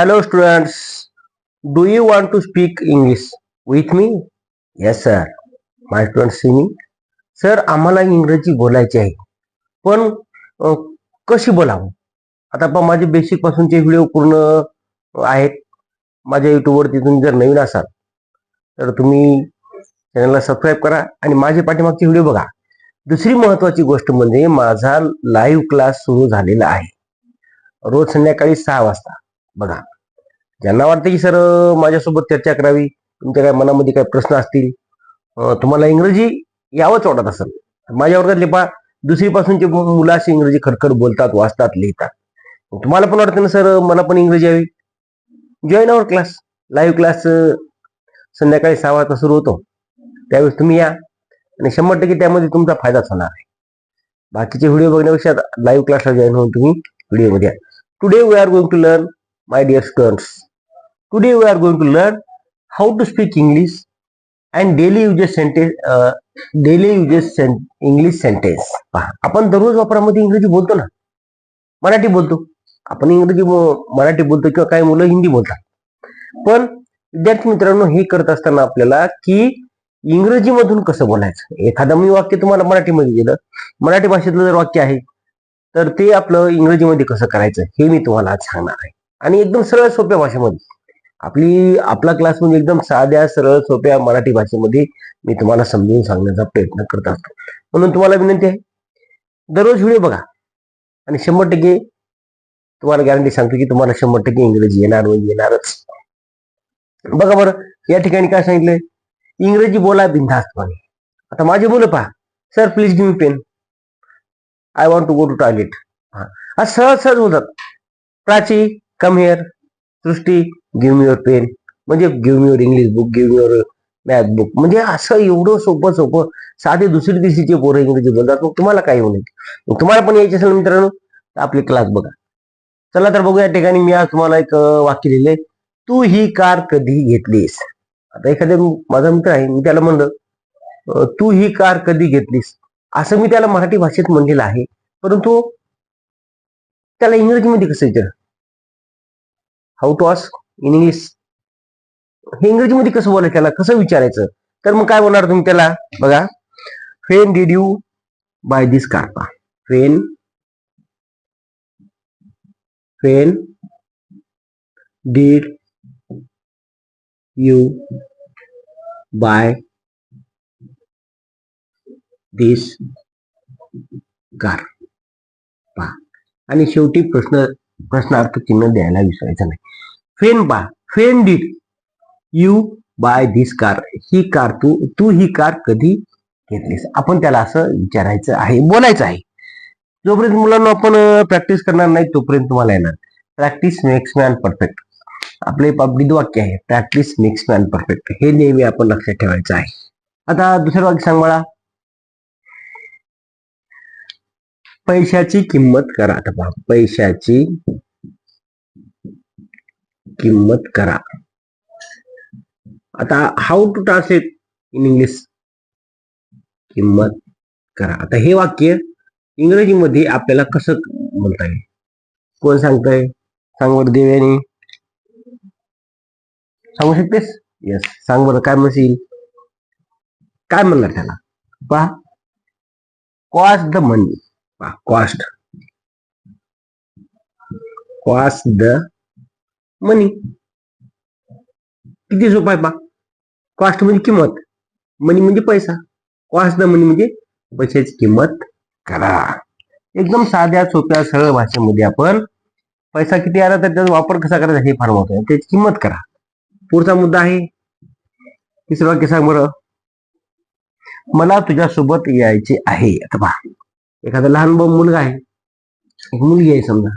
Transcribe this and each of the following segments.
Hello students, do you want to speak English with me? Yes sir. My students Simi sir आम्हाला इंग्रजी बोलायची आहे. पण अ, कशी बोलावं? आता पहा माझे बेसिक पासूनचे व्हिडिओ पूर्ण आहेत. माझ्या युट्यूबवरती तुम्ही जर नवीन असाल तर तुम्ही चॅनलला सबस्क्राईब करा आणि माझे पाठीमागचे व्हिडिओ बघा. दुसरी महत्वाची गोष्ट म्हणजे माझा लाईव्ह क्लास सुरू झालेला आहे. रोज संध्याकाळी सहा वाजता. बघा. ज्यांना वाटतं की सर माझ्यासोबत चर्चा करावी. तुमच्या काय मनामध्ये काय प्रश्न असतील? तुम्हाला इंग्रजी यावंच वाटत असेल. माझ्या वर्गातले पा दुसरीपासूनचे मुलं अशी इंग्रजी खडखड बोलतात वाचतात लिहितात. तुम्हाला पण वाटतं ना सर मला पण इंग्रजी यावी join our class live class संध्याकाळी सहा वाजता सुरू होतो. त्यावेळेस तुम्ही या. आणि शंभर टक्के त्यामध्ये तुमचा फायदाच होणार आहे. बाकीचे व्हिडिओ बघण्यापेक्षा लाईव्ह क्लासला जॉईन होऊन तुम्ही व्हिडिओमध्ये या. Today we are going to learn my students today we we are to learn how how to speak English and daily uses sentence daily uses English sentence पहा आपण दररोज वापरामध्ये इंग्रजी बोलतो ना मराठी बोलतो. आपण इंग्रजी मराठी बोलतो किंवा काही मुलं हिंदी बोलतात. पण विद्यार्थी मित्रांनो हे करत असताना आपल्याला की इंग्रजीमधून कसं बोलायचं? एखादं मी वाक्य तुम्हाला मराठीमध्ये दिलं. मराठी भाषेतलं जर वाक्य आहे तर ते आपलं इंग्रजीमध्ये कसं करायचं हे मी तुम्हाला आज सांगणार आहे. आणि एकदम सरळ सोप्या भाषेमध्ये. आपली आपला क्लास म्हणजे एकदम साध्या सरळ सोप्या मराठी भाषेमध्ये मी तुम्हाला समजून सांगण्याचा प्रयत्न करत असतो. म्हणून तुम्हाला विनंती आहे दररोज व्हिडिओ बघा. आणि शंभर टक्के तुम्हाला गॅरंटी सांगतो की तुम्हाला शंभर टक्के इंग्रजी येणार व येणारच. बघा बरं या ठिकाणी काय सांगितलंय? इंग्रजी बोला बिंधास्तपणे आता माझे मुलं पहा. Sir please give me pen I want to go to toilet हा. सहज सहज होतात. Prachi come here Srishti give me your pen म्हणजे give me your English book give me your math book म्हणजे असं एवढं सोपं सोपं साधे दुसरी दिवशीचे पोरं इंग्रजी बोलतात मग तुम्हाला काही होऊ नये मग तुम्हाला पण यायचे असेल मित्रांनो तर आपले क्लास बघा. चला तर बघू या ठिकाणी मी आज तुम्हाला एक वाक्य लिहिले तू ही कार कधी घेतलीस? आता एखाद्या माझा मित्र आहे मी त्याला म्हणलं तू ही कार कधी घेतलीस? असं मी त्याला मराठी भाषेत म्हणलेलं आहे परंतु त्याला इंग्रजीमध्ये कसं विचार how to ask in English हे इंग्रजीमध्ये कसं बोलायचं त्याला कसं विचारायचं? तर मग काय बोलणार तुम्ही त्याला? बघा. When did you buy this car when when did you buy this car पहा. आणि शेवटी प्रश्न प्रश्नार्थ चिन्ह द्यायला विसरायचं नाही. फेन बा when did you buy this car he car तू तू ही कार कधी घेतलीस? आपण त्याला असं विचारायचं आहे बोलायचं आहे. जोपर्यंत मुलांना आपण प्रॅक्टिस करणार नाही तोपर्यंत तुम्हाला येणार. प्रॅक्टिस मेक्स मॅन परफेक्ट आपले ब्रीद वाक्य आहे प्रॅक्टिस मेक्स मॅन परफेक्ट हे नेहमी आपण लक्षात ठेवायचं आहे. आता दुसरं वाक्य सांग मला पैशाची किंमत करा आता पहा. पैशाची किंमत करा. आता how to translate in English किंमत करा. आता हे वाक्य इंग्रजीमध्ये आपल्याला कसं म्हणता येईल? कोण सांगताय? सांग बरं देव्यानी. सांगू शकतेस? येस सांग बरं काय म्हणशील? काय म्हणणार त्याला? पहा. कॉस्ट द मनी पहा कॉस्ट कॉस्ट द मनी. किती सोपं आहे पा कॉस्ट म्हणजे किंमत. मनी म्हणजे पैसा. कॉस्ट द मनी म्हणजे पैशाची किंमत करा. एकदम साध्या सोप्या सरळ भाषेमध्ये आपण पैसा किती आला तर त्याचा वापर कसा करायचा हे फार महत्त्व आहे. त्याची किंमत करा. पुढचा मुद्दा आहे. तिसरा वाक्य सांग बरं. मला तुझ्यासोबत यायचे आहे. आता पहा. एखादा लहान ब- मुलगा आहे. एक मुलगी आहे समजा.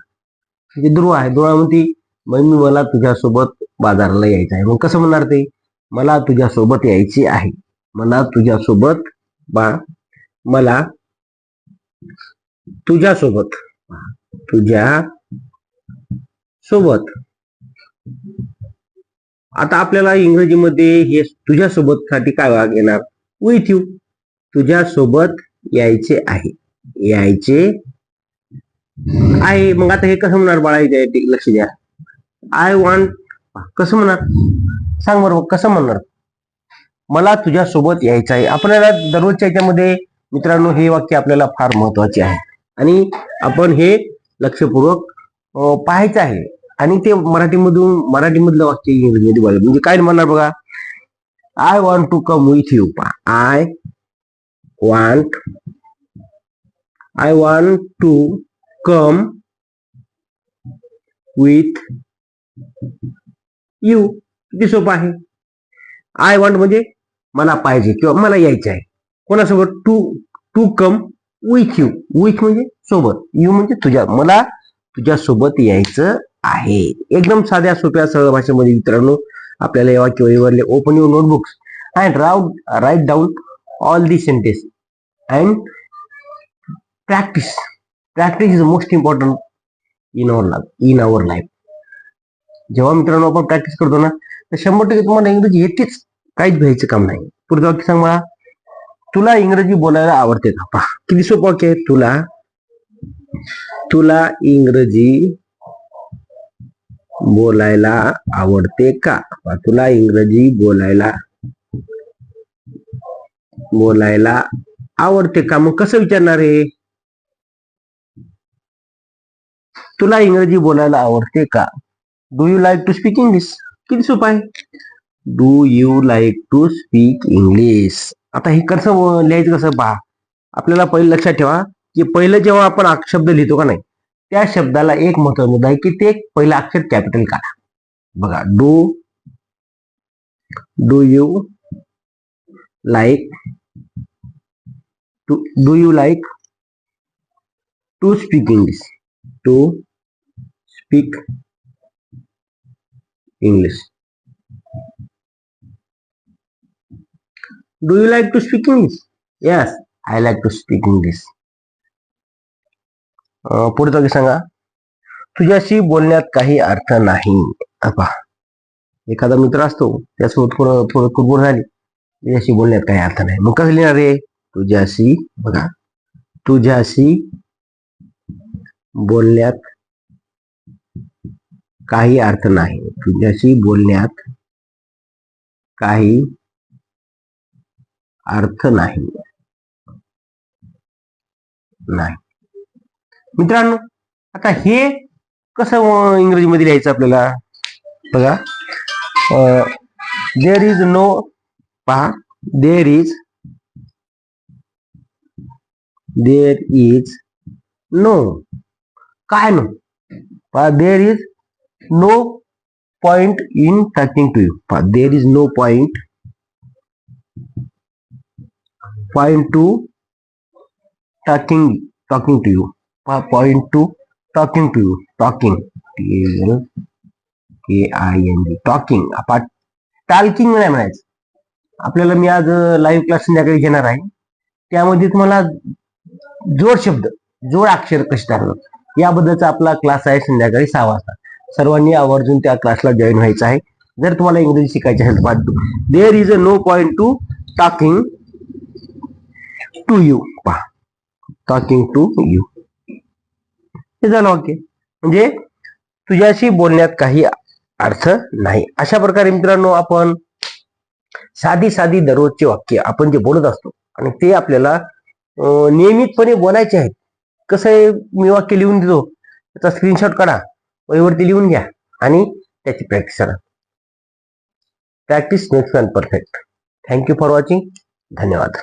म्हणजे ध्रुव आहे. दुर्वा म्हणती मग मी मला तुझ्यासोबत बाजाराला यायचं आहे. मग कसं म्हणणार ते? मला तुझ्यासोबत यायचे आहे. मला तुझ्यासोबत बा मला तुझ्यासोबत तुझ्या सोबत आता आपल्याला इंग्रजीमध्ये हे तुझ्यासोबत साठी काय वाग येणार? विथ यू तुझ्यासोबत यायचे आहे. यायचे आहे. मग आता हे कसं म्हणणार बाळा? लक्ष द्या. आय वॉन्ट कसं म्हणणार? सांग बरोबर कसं म्हणणार? मला तुझ्या सोबत यायचं आहे. आपल्याला दररोजच्या याच्यामध्ये मित्रांनो हे वाक्य आपल्याला फार महत्त्वाचे आहे. आणि आपण हे लक्षपूर्वक पाहायचं आहे. आणि ते मराठीमधून मराठीमधलं वाक्य इंग्रजीमध्ये बोलायचं म्हणजे, म्हणजे काय म्हणणार बघा? I want to come with you I want I want to come with you किती सोपं आहे? आय वॉन्ट म्हणजे मला पाहिजे किंवा मला यायचे आहे. कोणासोबत? To to come with you with म्हणजे सोबत. यू म्हणजे तुझ्या मला तुझ्या सोबत यायचं आहे. एकदम साध्या सोप्या सरळ भाषेमध्ये मित्रांनो आपल्याला हे वाक्य open your notebooks and wrote write down all the sentence and practice practice is most important in our life in our life जेव्हा मित्रांनो आपण प्रॅक्टिस करतो ना तर शंभर टक्के तुम्हाला इंग्रजी येतेच. काहीच भ्यायचं काम नाही. पुढचं वाक्य सांग मला तुला इंग्रजी बोलायला आवडते का? पहा किती सोपं वाक्य आहे? तुला तुला इंग्रजी बोलायला आवडते का? तुला इंग्रजी बोलायला बोलायला आवडते का? मग कसं विचारणार आहे तुला इंग्रजी बोलायला आवडते का? Do you like to speak English किती सोपं आहे? Do you like to speak English आता हे कसं लिहायचं कसं पहा. आपल्याला पहिलं लक्षात ठेवा की पहिलं जेव्हा आपण शब्द लिहितो का नाही त्या शब्दाला एक महत्त्वाचा मुद्दा आहे की ते पहिलं अक्षर कॅपिटल काढा. बघा do do you like to do you like to speak English to speak English do you like to speak English yes I like to speak English पुढचं की सांगा. तुझ्याशी बोलण्यात काही अर्थ नाही. पहा एखादा मित्र असतो त्यासोबत थोडं थोडं कुरबुर झाली. तुझ्याशी बोलण्यात काही अर्थ नाही. मग कसं लिहिणार रे? तुझ्याशी बघा. तुझ्याशी बोलण्यात काही अर्थ नाही. तुझ्याशी बोलण्यात काही अर्थ नाही. नाही. मित्रांनो आता हे कसं इंग्रजीमध्ये लिहायचं आपल्याला? बघा. देर इज नो पहा. There is there is no काय नो? पहा there is no point in talking to you there is is no point to to talking talking to you to to talking to you talking T L K I N G talking आपण talking नाही म्हणायचं. आपल्याला मी आज live class संध्याकाळी घेणार आहे. त्यामध्ये तुम्हाला जोड शब्द जोड अक्षर कसे टाकतात याबद्दलचा आपला क्लास आहे संध्याकाळी सहा वाजता. सर्वांनी आवर्जून त्या क्लासला जॉईन व्हायचं आहे. जर तुम्हाला इंग्रजी शिकायचे असेल तर there is a no point to talking to you पहा. टॉकिंग टू यू हे झालं वाक्य म्हणजे तुझ्याशी बोलण्यात काही अर्थ नाही. अशा प्रकारे मित्रांनो आपण साधी साधी दररोजचे वाक्य आपण जे बोलत असतो आणि ते आपल्याला नियमितपणे बोलायचे आहेत. कसं आहे? मी वाक्य लिहून देतो. त्याचा स्क्रीनशॉट काढा. वहीवरती लिहून घ्या आणि त्याची प्रॅक्टिस करा. Practice makes man perfect thank you for watching धन्यवाद.